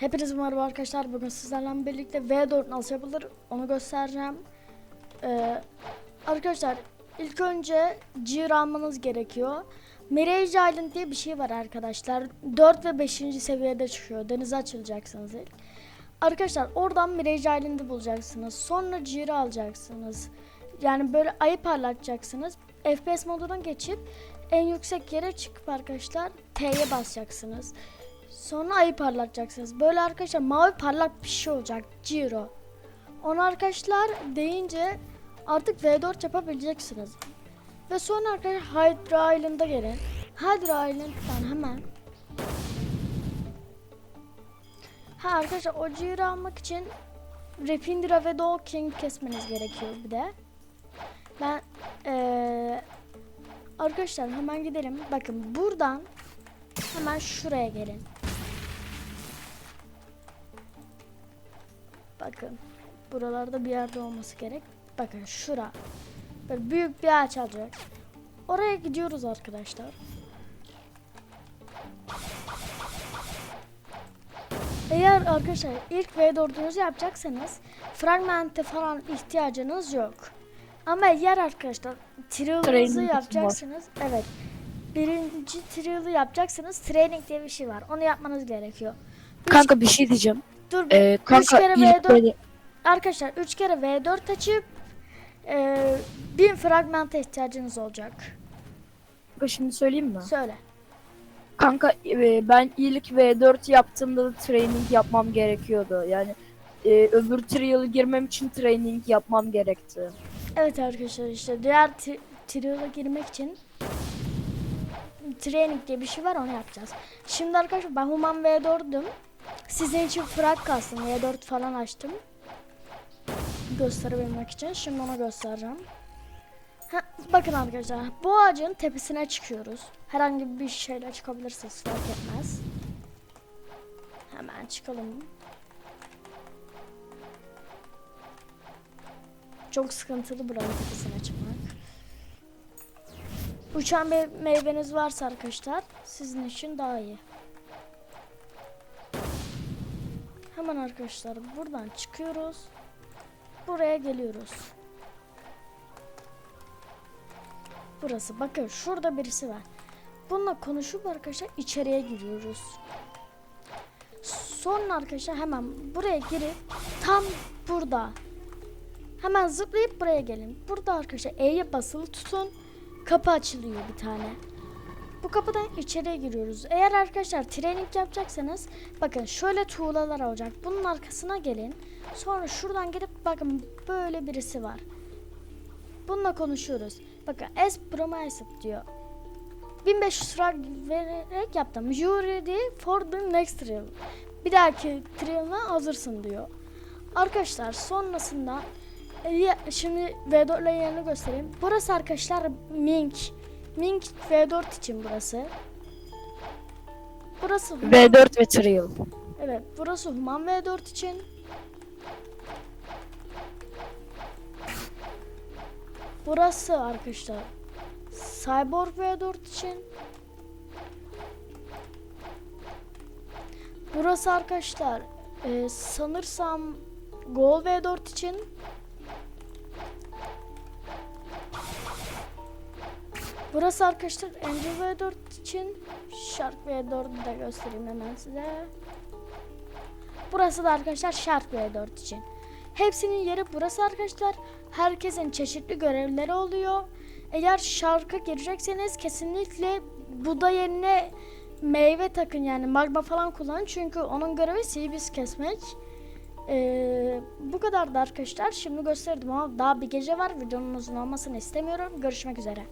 Hepinize merhaba arkadaşlar. Bugün sizlerle birlikte V4 nasıl yapılır onu göstereceğim. Ee, arkadaşlar ilk önce Gear almanız gerekiyor. Mirage Island diye bir şey var arkadaşlar. 4 ve 5. seviyede çıkıyor. Denize açılacaksınız ilk. Arkadaşlar oradan Mirage Island'ı bulacaksınız. Sonra Gear'ı alacaksınız. Yani böyle ayı parlatacaksınız. FPS moduna geçip en yüksek yere çıkıp arkadaşlar T'ye basacaksınız. Sonra ayı parlatacaksınız. Böyle arkadaşlar mavi parlak bir şey olacak. Giro. Onu arkadaşlar deyince artık V4 yapabileceksiniz. Ve sonra arkadaşlar Hydra Island'a gelin. Hydra Island'dan hemen Ha arkadaşlar o Giro almak için Repindra ve Dog King kesmeniz gerekiyor bir de. Ben eee arkadaşlar hemen gidelim. Bakın buradan hemen şuraya gelin. Bakın. Buralarda bir yerde olması gerek. Bakın şura. Böyle büyük bir ağaç alacak. Oraya gidiyoruz arkadaşlar. Eğer arkadaşlar ilk V4'ünüzü yapacaksanız fragmente falan ihtiyacınız yok. Ama eğer arkadaşlar trill'ınızı Training için var. yapacaksınız. Evet. Birinci trill'ı yapacaksınız. Training diye bir şey var. Onu yapmanız gerekiyor. Kanka bir şey diyeceğim. Dur bir. Ee, üç kanka kere ilk V4 böyle Arkadaşlar 3 kere V4 açıp e, 1000 fragmenta ihtiyacınız olacak. kanka şimdi söyleyeyim mi? Söyle. Kanka e, ben ilk V4 yaptığımda da training yapmam gerekiyordu. Yani e, öbür trial'ı girmem için training yapmam gerekti. Evet arkadaşlar işte diğer tri- trial'a girmek için training diye bir şey var onu yapacağız. Şimdi arkadaşlar ben Human V4'düm. Sizin için frag kastım. V4 falan açtım. Gösterebilmek için. Şimdi onu göstereceğim. Ha, bakın arkadaşlar bu ağacın tepesine çıkıyoruz. Herhangi bir şeyle çıkabilirsiniz fark etmez. Hemen çıkalım. Çok sıkıntılı buranın tepesine çıkmak. Uçan bir meyveniz varsa arkadaşlar sizin için daha iyi. Hemen arkadaşlar buradan çıkıyoruz. Buraya geliyoruz. Burası bakın şurada birisi var. Bununla konuşup arkadaşlar içeriye giriyoruz. Sonra arkadaşlar hemen buraya girip tam burada Hemen zıplayıp buraya gelin. Burada arkadaşlar E'ye basılı tutun. Kapı açılıyor bir tane. Bu kapıdan içeriye giriyoruz. Eğer arkadaşlar training yapacaksanız bakın şöyle tuğlalar olacak. Bunun arkasına gelin. Sonra şuradan gelip bakın böyle birisi var. Bununla konuşuyoruz. Bakın S promised diyor. 1500 frag vererek yaptım. You ready for the next trial. Bir dahaki trial'ına hazırsın diyor. Arkadaşlar sonrasında e, şimdi V4 ile yerini göstereyim. Burası arkadaşlar Mink. Mink V4 için burası. Burası Human, V4 ve trial. evet burası Human V4 için. Burası arkadaşlar Cyborg V4 için. Burası arkadaşlar e, sanırsam Gol V4 için. Burası arkadaşlar Angel V4 için. Shark V4'ü de göstereyim hemen size. Burası da arkadaşlar Shark V4 için. Hepsinin yeri burası arkadaşlar. Herkesin çeşitli görevleri oluyor. Eğer Shark'a girecekseniz kesinlikle Buda yerine meyve takın yani magma falan kullanın. Çünkü onun görevi Seabees kesmek. Ee, bu kadar da arkadaşlar. Şimdi gösterdim ama daha bir gece var. Videonun uzun olmasını istemiyorum. Görüşmek üzere.